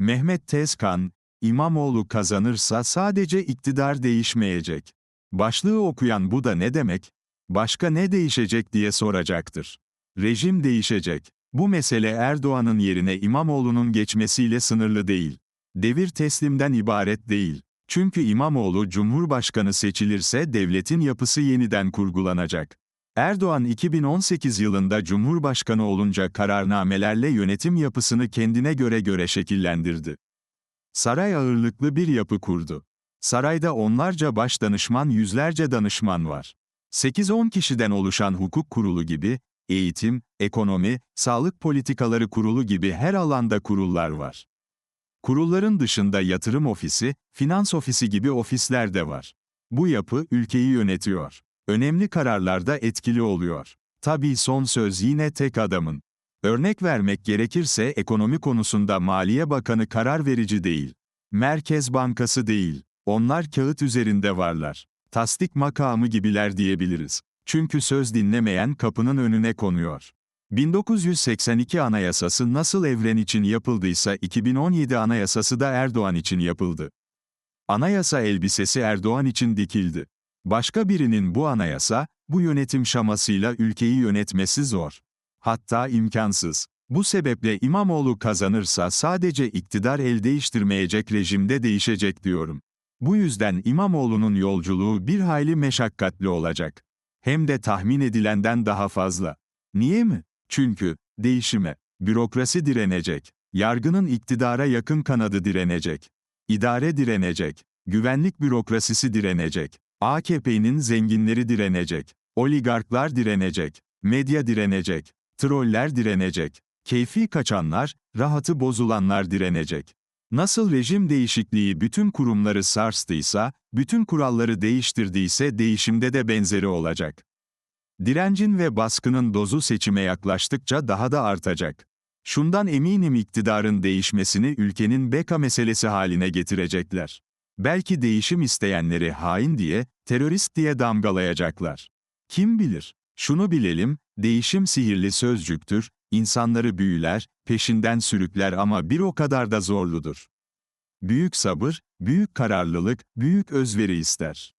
Mehmet Tezkan, İmamoğlu kazanırsa sadece iktidar değişmeyecek. Başlığı okuyan bu da ne demek? Başka ne değişecek diye soracaktır. Rejim değişecek. Bu mesele Erdoğan'ın yerine İmamoğlu'nun geçmesiyle sınırlı değil. Devir teslimden ibaret değil. Çünkü İmamoğlu Cumhurbaşkanı seçilirse devletin yapısı yeniden kurgulanacak. Erdoğan 2018 yılında Cumhurbaşkanı olunca kararnamelerle yönetim yapısını kendine göre göre şekillendirdi. Saray ağırlıklı bir yapı kurdu. Sarayda onlarca baş danışman, yüzlerce danışman var. 8-10 kişiden oluşan hukuk kurulu gibi, eğitim, ekonomi, sağlık politikaları kurulu gibi her alanda kurullar var. Kurulların dışında yatırım ofisi, finans ofisi gibi ofisler de var. Bu yapı ülkeyi yönetiyor. Önemli kararlarda etkili oluyor. Tabii son söz yine tek adamın. Örnek vermek gerekirse ekonomi konusunda Maliye Bakanı karar verici değil. Merkez Bankası değil. Onlar kağıt üzerinde varlar. Tasdik makamı gibiler diyebiliriz. Çünkü söz dinlemeyen kapının önüne konuyor. 1982 Anayasası nasıl evren için yapıldıysa 2017 Anayasası da Erdoğan için yapıldı. Anayasa elbisesi Erdoğan için dikildi. Başka birinin bu anayasa, bu yönetim şamasıyla ülkeyi yönetmesi zor. Hatta imkansız. Bu sebeple İmamoğlu kazanırsa sadece iktidar el değiştirmeyecek rejimde değişecek diyorum. Bu yüzden İmamoğlu'nun yolculuğu bir hayli meşakkatli olacak. Hem de tahmin edilenden daha fazla. Niye mi? Çünkü, değişime, bürokrasi direnecek, yargının iktidara yakın kanadı direnecek, idare direnecek, güvenlik bürokrasisi direnecek, AKP'nin zenginleri direnecek, oligarklar direnecek, medya direnecek, troller direnecek, keyfi kaçanlar, rahatı bozulanlar direnecek. Nasıl rejim değişikliği bütün kurumları sarstıysa, bütün kuralları değiştirdiyse değişimde de benzeri olacak. Direncin ve baskının dozu seçime yaklaştıkça daha da artacak. Şundan eminim iktidarın değişmesini ülkenin beka meselesi haline getirecekler. Belki değişim isteyenleri hain diye, terörist diye damgalayacaklar. Kim bilir? Şunu bilelim, değişim sihirli sözcüktür, insanları büyüler, peşinden sürükler ama bir o kadar da zorludur. Büyük sabır, büyük kararlılık, büyük özveri ister.